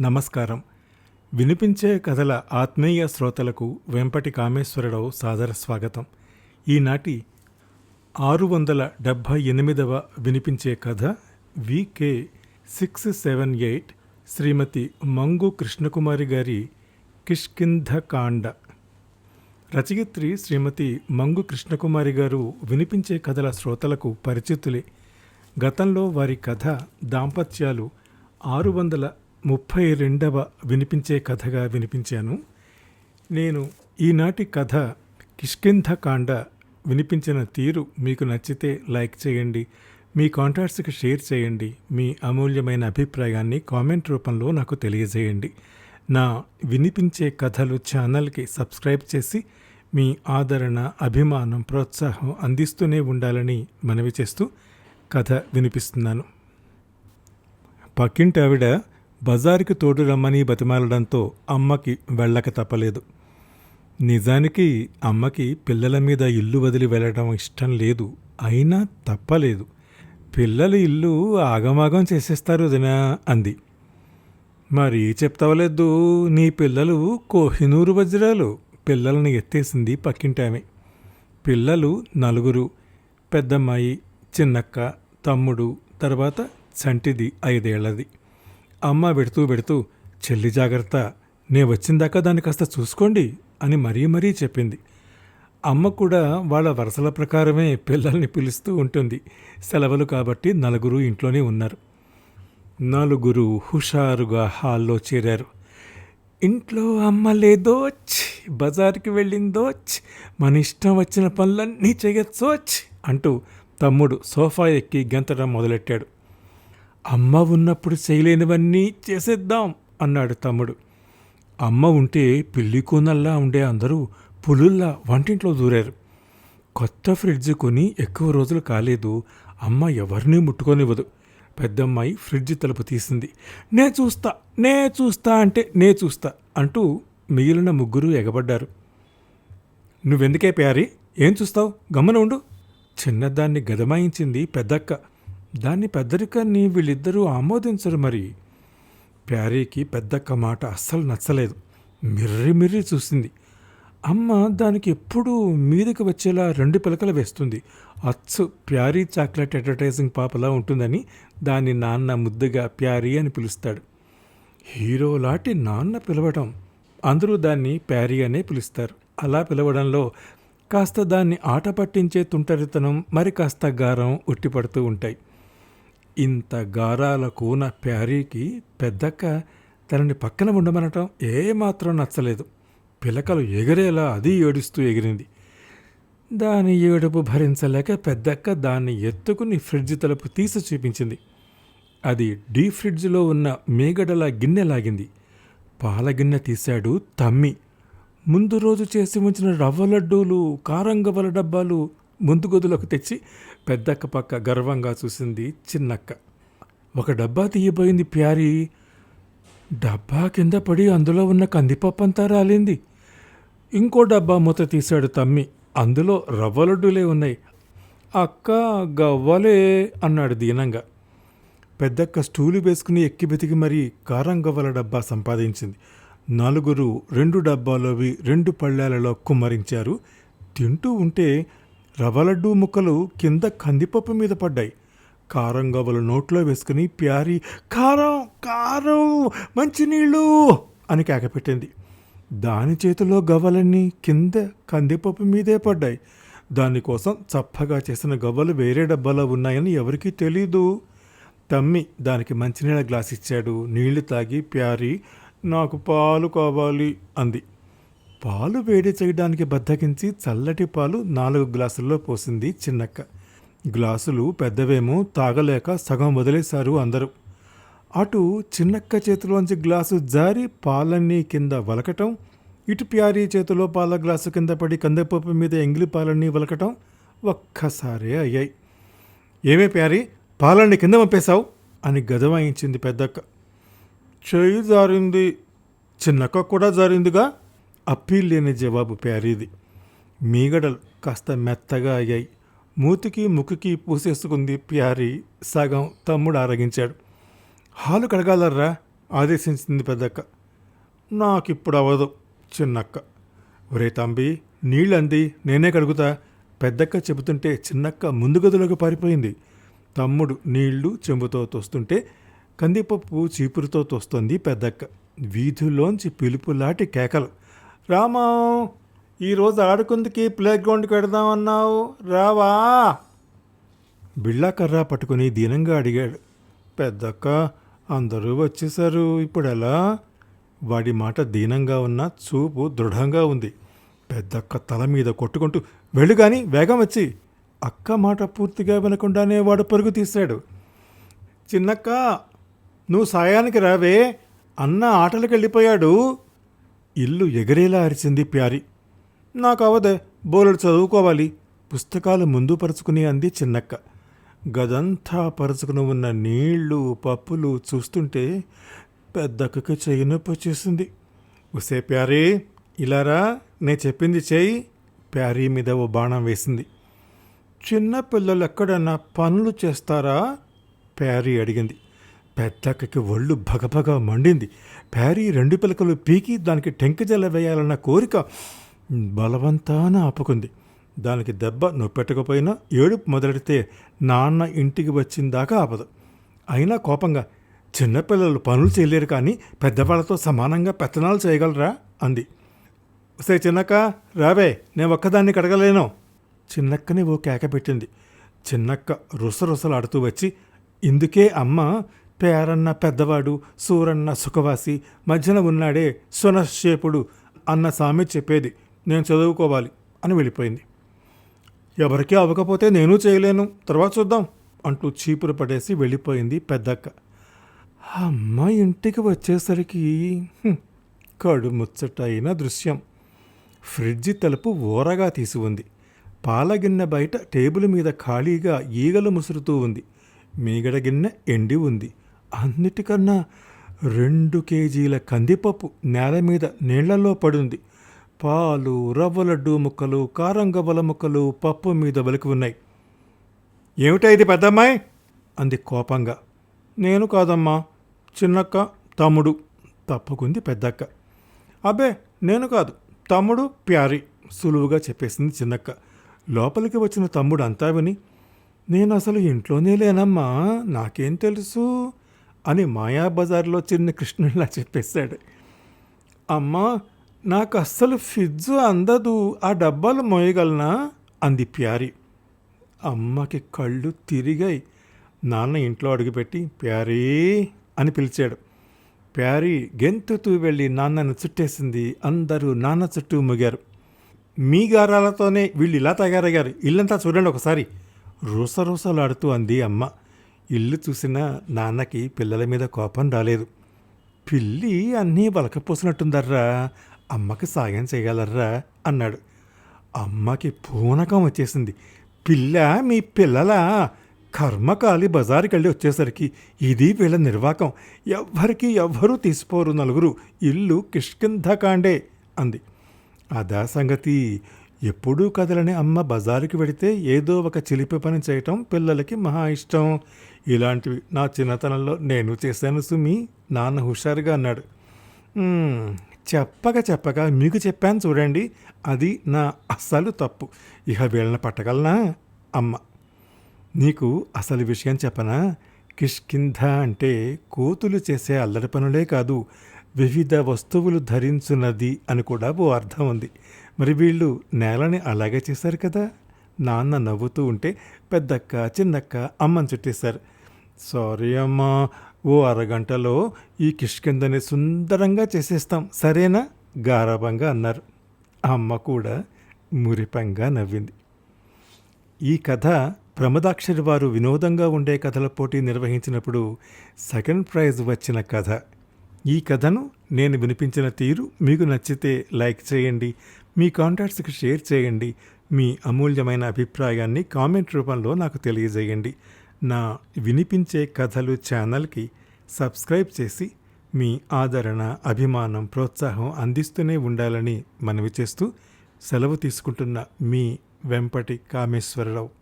నమస్కారం. వినిపించే కథల ఆత్మీయ శ్రోతలకు వెంపటి కామేశ్వరరావు సాదర స్వాగతం. ఈనాటి ఆరు వందల డెబ్భై ఎనిమిదవ వినిపించే కథ VK six seven eight Shrimati Mangu Krishnakumari గారి కిష్కింధకాండ. రచయిత్రి శ్రీమతి మంగు కృష్ణకుమారి గారు వినిపించే కథల శ్రోతలకు పరిచితులే. గతంలో వారి కథ దాంపత్యాలు ఆరు వందల ముప్పై రెండవ వినిపించే కథగా వినిపించాను. నేను ఈనాటి కథ కిష్కింధకాండ వినిపించిన తీరు మీకు నచ్చితే లైక్ చేయండి. మీ కాంటాక్ట్స్కి షేర్ చేయండి. మీ అమూల్యమైన అభిప్రాయాన్ని కామెంట్ రూపంలో నాకు తెలియజేయండి. నా వినిపించే కథలు ఛానల్కి సబ్స్క్రైబ్ చేసి మీ ఆదరణ అభిమానం ప్రోత్సాహం అందిస్తూనే ఉండాలని మనవి చేస్తూ కథ వినిపిస్తున్నాను. పక్కింటి ఆవిడ బజారుకి తోడు రమ్మని బతిమాలడంతో అమ్మకి వెళ్ళక తప్పలేదు. నిజానికి అమ్మకి పిల్లల మీద ఇల్లు వదిలి వెళ్ళడం ఇష్టం లేదు. అయినా తప్పలేదు. పిల్లలు ఇల్లు ఆగమాగం చేసేస్తారు వదినా అంది. మరి చెప్తావలేదు నీ పిల్లలు కోహినూరు వజ్రాలు. పిల్లల్ని ఎత్తేసింది పక్కింటామె. పిల్లలు నలుగురు పెద్దమ్మాయి చిన్నక్క తమ్ముడు తర్వాత చంటిది ఐదేళ్ళది. అమ్మ పెడుతూ పెడుతూ చెల్లి జాగ్రత్త నే వచ్చిందాకా దాన్ని కాస్త చూసుకోండి అని మరీ మరీ చెప్పింది. అమ్మ కూడా వాళ్ళ వరసల ప్రకారమే పిల్లల్ని పిలుస్తూ ఉంటుంది. సెలవులు కాబట్టి నలుగురు ఇంట్లోనే ఉన్నారు. నలుగురు హుషారుగా హాల్లో చేరారు. ఇంట్లో అమ్మ లేదోచ్ బజార్కి వెళ్ళిందోచ్ మన ఇష్టం వచ్చిన పనులన్నీ చేయొచ్చోచ్ అంటూ తమ్ముడు సోఫా ఎక్కి గెంతడం మొదలెట్టాడు. అమ్మ ఉన్నప్పుడు చేయలేనివన్నీ చేసేద్దాం అన్నాడు తమ్ముడు. అమ్మ ఉంటే పిల్లి కూనల్లా ఉండే అందరూ పులుల్లా వంటింట్లో దూరారు. కొత్త ఫ్రిడ్జ్ కొని ఎక్కువ రోజులు కాలేదు అమ్మ ఎవరినీ ముట్టుకోనివ్వదు. పెద్దమ్మాయి ఫ్రిడ్జ్ తలుపు తీసింది. నే చూస్తా నే చూస్తా అంటే నే చూస్తా అంటూ మిగిలిన ముగ్గురు ఎగబడ్డారు. నువ్వెందుకే ప్యారీ? ఏం చూస్తావు? గమన ఉండు. చిన్నదాన్ని గదమాయించింది పెద్దక్క. దాన్ని పెద్దరికాన్ని వీళ్ళిద్దరూ ఆమోదించరు మరి. ప్యారీకి పెద్దక్క మాట అస్సలు నచ్చలేదు. మిర్రి మిర్రి చూసింది. అమ్మ దానికి ఎప్పుడూ మీదకి వచ్చేలా రెండు పిలకలు వేస్తుంది. అచ్చు ప్యారీ చాక్లెట్ అడ్వర్టైజింగ్ పాపలా ఉంటుందని దాన్ని నాన్న ముద్దుగా ప్యారీ అని పిలుస్తాడు. హీరోలాంటి నాన్న పిలవడం అందరూ దాన్ని ప్యారీ అనే పిలుస్తారు. అలా పిలవడంలో కాస్త దాన్ని ఆట పట్టించే తుంటరితనం మరి కాస్త గారం ఉట్టిపడుతూ ఉంటాయి. ఇంత గారాల కూన ప్యారీకి పెద్దక్క తనని పక్కన ఉండమనటం ఏమాత్రం నచ్చలేదు. పిలకలు ఎగిరేలా అది ఏడుస్తూ ఎగిరింది. దాని ఏడుపు భరించలేక పెద్దక్క దాన్ని ఎత్తుకుని ఫ్రిడ్జ్ తలుపు తీసి చూపించింది. అది డీ ఫ్రిడ్జ్లో ఉన్న మేగడల గిన్నె లాగింది. పాల గిన్నె తీశాడు తమ్మి. ముందు రోజు చేసి ఉంచిన రవ్వ లడ్డూలు కారం గవ్వల డబ్బాలు ముందు గదులకు తెచ్చి పెద్దక్క పక్క గర్వంగా చూసింది చిన్నక్క. ఒక డబ్బా తీయబోయింది ప్యారీ. డబ్బా కింద పడి అందులో ఉన్న కందిపప్పంతా రాలింది. ఇంకో డబ్బా మూత తీశాడు తమ్మి. అందులో రవ్వలడ్డులే ఉన్నాయి. అక్క గవ్వలే అన్నాడు దీనంగా. పెద్దక్క స్టూలు వేసుకుని ఎక్కి బతికి మరీ కారం గవ్వల డబ్బా సంపాదించింది. నలుగురు రెండు డబ్బాలోవి రెండు పళ్ళాలలో కుమ్మరించారు. తింటూ ఉంటే రవ్వ లడ్డూ ముక్కలు కింద కందిపప్పు మీద పడ్డాయి. కారం గవ్వలు నోట్లో వేసుకుని ప్యారి కారం కారం మంచినీళ్ళు అని కేకపెట్టింది దాని చేతిలో గవ్వలన్నీ కింద కందిపప్పు మీదే పడ్డాయి. దానికోసం చప్పగా చేసిన గవ్వలు వేరే డబ్బాలో ఉన్నాయని ఎవరికీ తెలీదు. తమ్మి దానికి మంచినీళ్ళ గ్లాస్ ఇచ్చాడు. నీళ్ళు తాగి ప్యారి నాకు పాలు కావాలి అంది. పాలు వేడి చేయడానికి బద్దకించి చల్లటి పాలు నాలుగు గ్లాసుల్లో పోసింది చిన్నక్క. గ్లాసులు పెద్దవేమో తాగలేక సగం వదిలేశారు అందరూ. అటు చిన్నక్క చేతిలోంచి గ్లాసు జారి పాలన్నీ కింద వలకటం ఇటు ప్యారీ చేతిలో పాల గ్లాసు కింద పడి కందిపప్పు మీద ఎంగిలి పాలన్నీ వలకటం ఒక్కసారే అయ్యాయి. ఏమే ప్యారీ పాలన్నీ కింద పంపేశావు అని గదవాయించింది పెద్దక్క. చేయి జారింది. చిన్నక్క కూడా జారిందిగా? అప్పీల్ లేని జవాబు ప్యారీది మీగడలు కాస్త మెత్తగా అయ్యాయి. మూతికి ముక్కుకి పూసేసుకుంది ప్యారీ సగం తమ్ముడు ఆరగించాడు. హాలు కడగాలర్రా? ఆదేశించింది పెద్దక్క. నాకిప్పుడు అవ్వదు చిన్నక్క. ఒరే తంబి నీళ్ళంది నేనే కడుగుతా. పెద్దక్క చెబుతుంటే చిన్నక్క ముందు గదిలోకి పారిపోయింది. తమ్ముడు నీళ్ళు చెంబుతో తోస్తుంటే కందిపప్పు చీపురుతో తోస్తుంది పెద్దక్క. వీధుల్లోంచి పిలుపులాటి కేకలు. రామా ఈరోజు ఆడుకుందికి ప్లే గ్రౌండ్కి వెడదామన్నావు రావా? బిళ్ళా కర్ర పట్టుకుని దీనంగా అడిగాడు. పెద్దక్క అందరూ వచ్చేసారు ఇప్పుడు ఎలా వాడి మాట దీనంగా ఉన్న చూపు దృఢంగా ఉంది. పెద్దక్క తల మీద కొట్టుకుంటూ వెళ్ళు కానీ వేగం వచ్చి. అక్క మాట పూర్తిగా వినకుండానే వాడు పరుగు తీశాడు. చిన్నక్క నువ్వు సాయానికి రావే. అన్న ఆటలకు వెళ్ళిపోయాడు ఇల్లు ఎగరేలా అరిచింది ప్యారి. నాకు అవదే బోలెడు చదువుకోవాలి. పుస్తకాలు ముందు పరుచుకుని అంది చిన్నక్క. గదంతా పరుచుకుని ఉన్న నీళ్ళు పప్పులు చూస్తుంటే పెద్దక్కకి చెయ్యి నొప్పి వచ్చేసింది. ఉసే ప్యారీ ఇలారా నే చెప్పింది చేయి. ప్యారీ మీద ఓ బాణం వేసింది. చిన్న పిల్లలు ఎక్కడన్నా పనులు చేస్తారా? ప్యారీ అడిగింది. పెద్దక్కకి ఒళ్ళు భగభగ మండింది. ప్యారీ రెండు పిలకలు పీకి దానికి టెంకజల వేయాలన్న కోరిక బలవంతాన ఆపుకుంది. దానికి దెబ్బ నొప్పెట్టకపోయినా ఏడుపు మొదలెడితే నాన్న ఇంటికి వచ్చిందాకా ఆపదు. అయినా కోపంగా చిన్నపిల్లలు పనులు చేయలేరు కానీ పెద్దవాళ్ళతో సమానంగా పెత్తనాలు చేయగలరా? అంది. సే చిన్నక్క రావే నేను ఒక్కదాన్ని కడగలేను. చిన్నక్కని ఓ కేక పెట్టింది. చిన్నక్క రుసరుసలాడుతూ వచ్చి ఇందుకే అమ్మ పేరన్న పెద్దవాడు సూరన్న సుఖవాసి మధ్యన ఉన్నాడే సునశ్చేపుడు అన్న సామె చెప్పేది. నేను చదువుకోవాలి అని వెళ్ళిపోయింది. ఎవరికీ అవ్వకపోతే నేను చేయలేను. తర్వాత చూద్దాం అంటూ చీపురు పడేసి వెళ్ళిపోయింది పెద్దక్క. అమ్మ ఇంటికి వచ్చేసరికి హ్మ్, కడు ముచ్చటైన దృశ్యం. ఫ్రిడ్జ్ తలుపు ఓరగా తీసి ఉంది. పాలగిన్నె బయట టేబుల్ మీద ఖాళీగా ఈగలు ముసురుతూ ఉంది. మీగడ గిన్నె ఎండి ఉంది. అన్నిటికన్నా రెండు కేజీల కందిపప్పు నేల మీద నీళ్ళలో పడుంది. పాలు రవ్వ లడ్డు ముక్కలు కారంగవ్వల ముక్కలు పప్పు మీద వెలికి ఉన్నాయి. ఏమిటా ఇది పెద్దమ్మాయి? అంది కోపంగా. నేను కాదమ్మా చిన్నక్క తమ్ముడు తప్పుకుంది పెద్దక్క. అబ్బే నేను కాదు తమ్ముడు ప్యారి సులువుగా చెప్పేసింది చిన్నక్క. లోపలికి వచ్చిన తమ్ముడు అంతా విని నేను అసలు ఇంట్లోనే లేనమ్మా నాకేం తెలుసు? అని మాయాబజార్లో చిన్న కృష్ణుడిలా చెప్పేశాడు. అమ్మా నాకు అస్సలు ఫిజ్జు అందదు ఆ డబ్బాలు మోయగలనా? అంది ప్యారి. అమ్మకి కళ్ళు తిరిగాయి. నాన్న ఇంట్లో అడుగుపెట్టి ప్యారీ అని పిలిచాడు. ప్యారీ గెంతుతూ వెళ్ళి నాన్నను చుట్టేసింది. అందరూ నాన్న చుట్టూ ముగారు. మీ గారాలతోనే వీళ్ళు ఇలా తయారయ్యారు. ఇల్లంతా చూడండి ఒకసారి. రూసరూసలాడుతూ అంది అమ్మ. ఇల్లు చూసిన నాన్నకి పిల్లల మీద కోపం రాలేదు. పిల్లి అన్నీ వలకపోసినట్టుందర్రా అమ్మకి సాయం చేయగలర్రా అన్నాడు. అమ్మకి పూనకం వచ్చేసింది. పిల్ల మీ పిల్లలా? కర్మకాలి బజారుకి వెళ్ళి వచ్చేసరికి ఇది వీళ్ళ నిర్వాకం. ఎవ్వరికి ఎవ్వరూ తీసిపోరు నలుగురు. ఇల్లు కిష్కింధకాండే అంది. అదా సంగతి. ఎప్పుడూ కదలని అమ్మ బజారుకి వెడితే ఏదో ఒక చిలిపి పని చేయటం పిల్లలకి మహా ఇష్టం. ఇలాంటివి నా చిన్నతనంలో నేను చేశాను సుమి. నాన్న హుషారుగా అన్నాడు. చెప్పక చెప్పక మీకు చెప్పాను చూడండి. అది నా అస్సలు తప్పు. ఇక వీళ్ళని పట్టగలనా? అమ్మ. నీకు అసలు విషయం చెప్పనా? కిష్కింధ అంటే కోతులు చేసే అల్లరి పనులే కాదు వివిధ వస్తువులు ధరించున్నది అని కూడా ఓ అర్థం ఉంది. మరి వీళ్ళు నేలని అలాగే చేశారు కదా? నాన్న నవ్వుతూ ఉంటే పెద్దక్క చిన్నక్క అమ్మని చుట్టేశారు. సారీ అమ్మా ఓ అరగంటలో ఈ కిష్కిందని సుందరంగా చేసేస్తాం సరేనా? గారాభంగా అన్నారు. అమ్మ కూడా మురిపంగా నవ్వింది. ఈ కథ ప్రమదాక్షరి వారు వినోదంగా ఉండే కథల పోటీ నిర్వహించినప్పుడు సెకండ్ ప్రైజ్ వచ్చిన కథ. ఈ కథను నేను వినిపించిన తీరు మీకు నచ్చితే లైక్ చేయండి మీ కాంటాక్ట్స్కి షేర్ చేయండి మీ అమూల్యమైన అభిప్రాయాన్ని కామెంట్ రూపంలో నాకు తెలియజేయండి. నా వినిపించే కథలు ఛానల్కి సబ్స్క్రైబ్ చేసి మీ ఆదరణ అభిమానం ప్రోత్సాహం అందిస్తూనే ఉండాలని మనవి చేస్తూ సెలవు తీసుకుంటున్న మీ వెంపటి కామేశ్వరరావు.